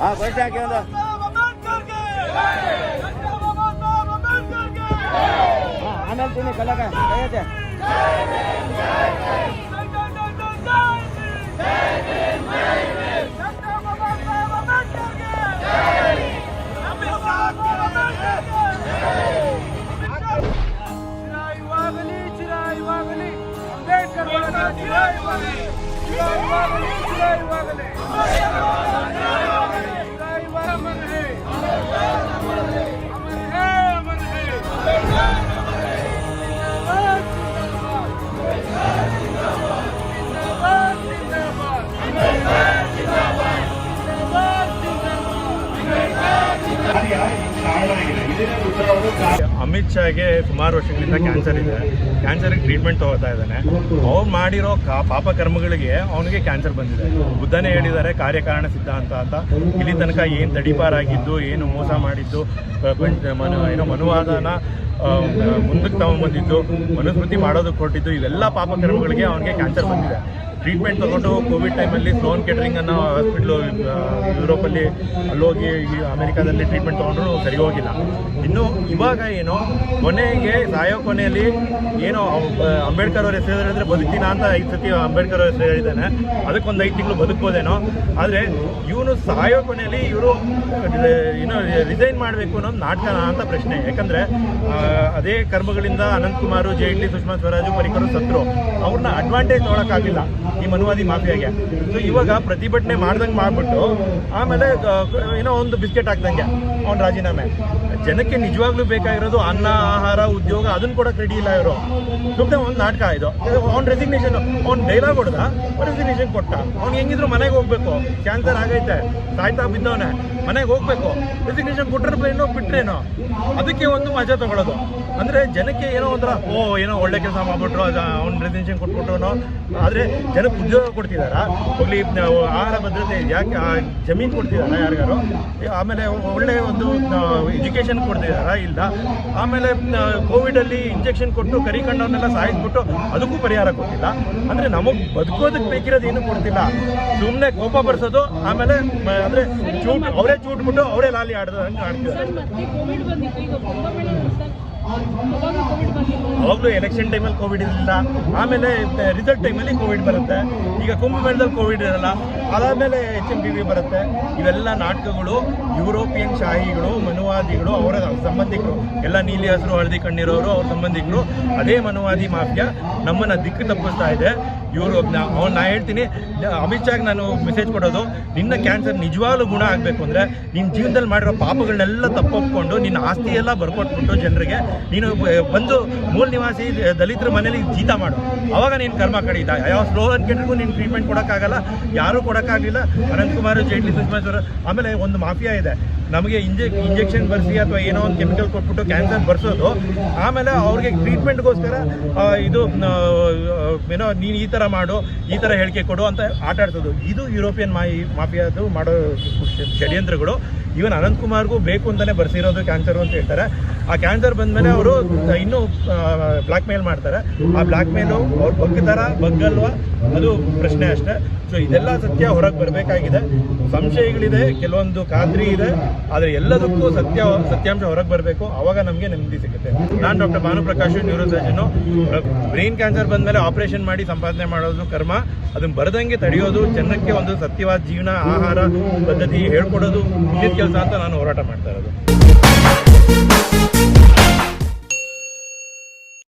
ಹಾಂ ಫಸ್ಟ್ ಹಾಕಿ ಒಂದು ಹಾಂ ಆಮೇಲೆ ತಿನ್ನಿ ಕಲ್ಲಕ ಕೈಯತ್ತೆ ಚಿರಾಯುವಾಗಲಿ ಚಿರಾಯುವಾಗಲಿ ಅಂಬೇಡ್ಕರ್ ಒಳಗ ಚಿರಾಯುವಾಗಲಿ ಚಿರಾಯುವಾಗಲಿ ಚಿರಾಯುವಾಗಲಿ ಅಮಿತ್ ಶಾಗೆ ಸುಮಾರು ವರ್ಷಗಳಿಂದ ಕ್ಯಾನ್ಸರ್ ಇದೆ. ಕ್ಯಾನ್ಸರ್ಗೆ ಟ್ರೀಟ್ಮೆಂಟ್ ತಗೋತಾ ಇದ್ದಾನೆ. ಅವ್ರು ಮಾಡಿರೋ ಪಾಪ ಕರ್ಮಗಳಿಗೆ ಅವನಿಗೆ ಕ್ಯಾನ್ಸರ್ ಬಂದಿದೆ. ಬುದ್ಧನೇ ಹೇಳಿದ್ದಾರೆ, ಕಾರ್ಯಕಾರಣ ಸಿದ್ಧಾಂತ ಅಂತ. ಇಲ್ಲಿ ತನಕ ಏನು ತಡಿಪಾರಾಗಿದ್ದು, ಏನು ಮೋಸ ಮಾಡಿದ್ದು ಏನೋ ಮನುವಾದನ ಮುಂದಕ್ಕೆ ತಗೊಂಬಂದಿದ್ದು, ಮನುಸ್ಮೃತಿ ಮಾಡೋದಕ್ಕೆ ಕೊಟ್ಟಿದ್ದು ಇವೆಲ್ಲ ಪಾಪ ಕರ್ಮಗಳಿಗೆ ಅವನಿಗೆ ಕ್ಯಾನ್ಸರ್ ಬಂದಿದೆ. ಟ್ರೀಟ್ಮೆಂಟ್ ತೊಗೊಂಡು ಕೋವಿಡ್ ಟೈಮಲ್ಲಿ ಸ್ಲೋನ್ ಕೆಟ್ರಿಂಗ್ ಅನ್ನೋ ಹಾಸ್ಪಿಟ್ಲು ಯುರೋಪಲ್ಲಿ ಅಲ್ಲೋಗಿ ಅಮೆರಿಕಾದಲ್ಲಿ ಟ್ರೀಟ್ಮೆಂಟ್ ತೊಗೊಂಡ್ರು ಸರಿ ಹೋಗಿಲ್ಲ. ಇನ್ನು ಇವಾಗ ಏನು, ಕೊನೆಗೆ ಸಾಯೋ ಕೊನೆಯಲ್ಲಿ ಏನೋ ಅಂಬೇಡ್ಕರ್ ಅವ್ರ ಹೆಸರು ಹೇಳಿದ್ರೆ ಬದುಕಿನ ಅಂತ ಐದು ಸತಿ ಅಂಬೇಡ್ಕರ್ ಅವ್ರ ಹೆಸರು ಹೇಳಿದ್ದಾನೆ. ಅದಕ್ಕೊಂದು ಐದು ತಿಂಗಳು ಬದುಕ್ಬೋದೇನೋ. ಆದರೆ ಇವನು ಸಾಯೋ ಕೊನೆಯಲ್ಲಿ ಇವರು ಏನೋ ರಿಸೈನ್ ಮಾಡಬೇಕು ಅನ್ನೋದು ನಾಟಕನ ಅಂತ ಪ್ರಶ್ನೆ. ಯಾಕಂದರೆ ಅದೇ ಕರ್ಮಗಳಿಂದ ಅನಂತಕುಮಾರು ಜೈಟ್ಲಿ ಸುಷ್ಮಾ ಸ್ವರಾಜು ಪರಿಕರು ಸತ್ರು. ಅವ್ರನ್ನ ಅಡ್ವಾಂಟೇಜ್ ನೋಡೋಕ್ಕಾಗಲಿಲ್ಲ ಈ ಮನುವಾದಿ ಮಾಫಿಯಾಗೆ. ಸೊ ಇವಾಗ ಪ್ರತಿಭಟನೆ ಮಾಡ್ದಂಗೆ ಮಾಡಿಬಿಟ್ಟು, ಆಮೇಲೆ ಏನೋ ಒಂದು ಬಿಸ್ಕೆಟ್ ಹಾಕ್ದಂಗೆ ಅವ್ನು ರಾಜೀನಾಮೆ. ಜನಕ್ಕೆ ನಿಜವಾಗ್ಲೂ ಬೇಕಾಗಿರೋದು ಅನ್ನ, ಆಹಾರ, ಉದ್ಯೋಗ ಅದನ್ನ ಕೊಡೋಕೆ ರೆಡಿ ಇಲ್ಲ ಇವರು. ಸುಮ್ಮನೆ ಒಂದು ನಾಟಕ ಇದು. ಅವ್ನ ರೆಸಿಗ್ನೇಷನ್ ಅವ್ನು ಡೈಲಾಗ್ ಹೊಡೆದ ರೆಸಿಗ್ನೇಷನ್ ಕೊಟ್ಟ. ಅವ್ನು ಹೆಂಗಿದ್ರು ಮನೆಗೆ ಹೋಗ್ಬೇಕು. ಕ್ಯಾನ್ಸರ್ ಆಗೈತೆ, ಸಾಯ್ತಾ ಬಿದ್ದವನೇ. ಮನೆಗೆ ಹೋಗ್ಬೇಕು. ರೆಸಿಗ್ನೇಷನ್ ಕೊಟ್ಟರೇನೋ ಬಿಟ್ರೇನೋ? ಅದಕ್ಕೆ ಒಂದು ಮಜಾ ತಗೊಳ್ಳೋದು ಅಂದ್ರೆ ಜನಕ್ಕೆ ಏನೋ ಒಂಥರ, ಓ, ಏನೋ ಒಳ್ಳೆ ಕೆಲಸ ಮಾಡ್ಬಿಟ್ರು ಅವ್ನ ರೆಸಿಗ್ನೇಷನ್ ಕೊಟ್ಬಿಟ್ರು ಆದರೆ ಜನಕ್ಕೆ ಉದ್ಯೋಗ ಕೊಡ್ತಿದಾರ? ಹೋಗ್ಲಿ ಆಹಾರ ಭದ್ರತೆ ಯಾಕೆ ಜಮೀನು ಕೊಡ್ತಿದಾರ ಯಾರಿಗಾರು? ಆಮೇಲೆ ಒಳ್ಳೆ ಒಂದು ಎಜುಕೇಷನ್ ಕೊಡ್ತಿದಾರ? ಇಲ್ಲ. ಆಮೇಲೆ ಕೋವಿಡಲ್ಲಿ ಇಂಜೆಕ್ಷನ್ ಕೊಟ್ಟು ಕರಿ ಕಣ್ಣವ್ರನ್ನೆಲ್ಲ ಸಾಯಿಸ್ಬಿಟ್ಟು ಅದಕ್ಕೂ ಪರಿಹಾರ ಕೊಟ್ಟಿಲ್ಲ. ಅಂದರೆ ನಮಗೆ ಬದುಕೋದಕ್ಕೆ ಬೇಕಿರೋದು ಏನು ಕೊಡ್ತಿಲ್ಲ. ಸುಮ್ಮನೆ ಕೋಪ ಬರ್ಸೋದು, ಆಮೇಲೆ ಅಂದ್ರೆ ಚೂಟ್, ಅವರೇ ಚೂಟ್ಬಿಟ್ಟು ಅವರೇ ಲಾಲಿ ಆಡೋದು ಹಂಗೆ ಆಡ್ತಿದ್ದಾರೆ ಅವಾಗಲೂ ಎಲೆಕ್ಷನ್ ಟೈಮಲ್ಲಿ ಕೋವಿಡ್ ಇರಲಿಲ್ಲ. ಆಮೇಲೆ ರಿಸಲ್ಟ್ ಟೈಮಲ್ಲಿ ಕೋವಿಡ್ ಬರುತ್ತೆ. ಈಗ ಕುಂಭಮೇಳದಲ್ಲಿ ಕೋವಿಡ್ ಇರಲ್ಲ. ಅದಾದಮೇಲೆ ಎಚ್ ಎಂ ಟಿ ವಿ ಬರುತ್ತೆ. ಇವೆಲ್ಲ ನಾಟಕಗಳು ಯುರೋಪಿಯನ್ ಶಾಹಿಗಳು, ಮನುವಾದಿಗಳು, ಅವರ ಸಂಬಂಧಿಕರು. ಎಲ್ಲ ನೀಲಿ ಹಸಿರು, ಹಳದಿ ಕಣ್ಣಿರೋರು, ಅವ್ರ ಸಂಬಂಧಿಕರು. ಅದೇ ಮನುವಾದಿ ಮಾಫಿಯಾ ನಮ್ಮನ್ನು ದಿಕ್ಕು ತಪ್ಪಿಸ್ತಾ ಇದೆ. ಇವರು ಅವ್ನು ನಾ ಹೇಳ್ತೀನಿ. ಅಮಿತ್ ಶಾಗ್ ನಾನು ಮೆಸೇಜ್ ಕೊಡೋದು, ನಿನ್ನ ಕ್ಯಾನ್ಸರ್ ನಿಜವಾಗ್ಲೂ ಗುಣ ಆಗಬೇಕು ಅಂದರೆ ನಿನ್ನ ಜೀವನದಲ್ಲಿ ಮಾಡಿರೋ ಪಾಪಗಳನ್ನೆಲ್ಲ ತಪ್ಪೊಪ್ಕೊಂಡು ನಿನ್ನ ಆಸ್ತಿ ಎಲ್ಲ ಬರ್ಕೊಟ್ಬಿಟ್ಟು ಜನರಿಗೆ ನೀನು ಬಂದು ಮೂಲ ನಿವಾಸಿ, ದಲಿತರ ಮನೇಲಿ ಜೀತ ಮಾಡು. ಅವಾಗ ನೀನು ಕರ್ಮ ಕಡಿತ ಯಾವ ಸ್ಲೋ ಅನ್ಕೆಟ್ರಿಗೂ ನೀನು ಟ್ರೀಟ್ಮೆಂಟ್ ಕೊಡೋಕ್ಕಾಗಲ್ಲ, ಯಾರೂ ಕೊಡೋಕ್ಕಾಗಲಿಲ್ಲ. ಅನಂತಕುಮಾರ್ ಜೈಟ್ಲಿ ಸುಷ್ಮಾ ಆಮೇಲೆ ಒಂದು ಮಾಫಿಯಾ ಇದೆ. ನಮಗೆ ಇಂಜೆ, ಇಂಜೆಕ್ಷನ್ ಬರೆಸಿ ಅಥವಾ ಏನೋ ಒಂದು ಕೆಮಿಕಲ್ ಕೊಟ್ಬಿಟ್ಟು ಕ್ಯಾನ್ಸರ್ ಬರ್ಸೋದು, ಆಮೇಲೆ ಅವ್ರಿಗೆ ಟ್ರೀಟ್ಮೆಂಟ್ಗೋಸ್ಕರ ಇದು ಏನೋ ನೀನು ಈ ಥರ ಮಾಡು, ಈ ಥರ ಹೇಳಿಕೆ ಕೊಡು ಅಂತ ಆಟ ಇದು ಯುರೋಪಿಯನ್ ಮಾಯಿ, ಮಾಫಿಯಾದು ಮಾಡೋ ಷಡ್ಯಂತ್ರಗಳು. ಇವನ್ ಅನಂತಕುಮಾರ್ಗೂ ಬೇಕು ಅಂತಲೇ ಬರ್ಸಿರೋದು ಕ್ಯಾನ್ಸರು ಅಂತ ಹೇಳ್ತಾರೆ. ಆ ಕ್ಯಾನ್ಸರ್ ಬಂದಮೇಲೆ ಅವರು ಇನ್ನೂ ಬ್ಲ್ಯಾಕ್ ಮೇಲ್ ಮಾಡ್ತಾರೆ. ಆ ಬ್ಲ್ಯಾಕ್ ಮೇಲು ಅವ್ರು ಬಗ್ತಾರ ಬಗ್ಗಲ್ವಾ ಅದು ಪ್ರಶ್ನೆ ಅಷ್ಟೇ. ಸೊ ಇದೆಲ್ಲ ಸತ್ಯ ಹೊರಗೆ ಬರಬೇಕಾಗಿದೆ. ಸಂಶಯಗಳಿದೆ, ಕೆಲವೊಂದು ಖಾತ್ರಿ ಇದೆ. ಆದರೆ ಎಲ್ಲದಕ್ಕೂ ಸತ್ಯ ಸತ್ಯಾಂಶ ಹೊರಗೆ ಬರಬೇಕು. ಅವಾಗ ನಮಗೆ ನೆಮ್ಮದಿ ಸಿಗುತ್ತೆ. ನಾನು doctor Bhanuprakash neurosurgeon brain cancer ಬಂದಮೇಲೆ ಆಪರೇಷನ್ ಮಾಡಿ ಸಂಪಾದನೆ ಮಾಡೋದು ಕರ್ಮ. ಅದನ್ನ ಬರದಂಗೆ ತಡೆಯೋದು, ಜನಕ್ಕೆ ಒಂದು ಸತ್ಯವಾದ ಜೀವನ, ಆಹಾರ ಪದ್ಧತಿ ಹೇಳ್ಕೊಡೋದು ಮುಖ್ಯ ಕೆಲಸ ಅಂತ ನಾನು ಹೋರಾಟ ಮಾಡ್ತಾ ಇರೋದು.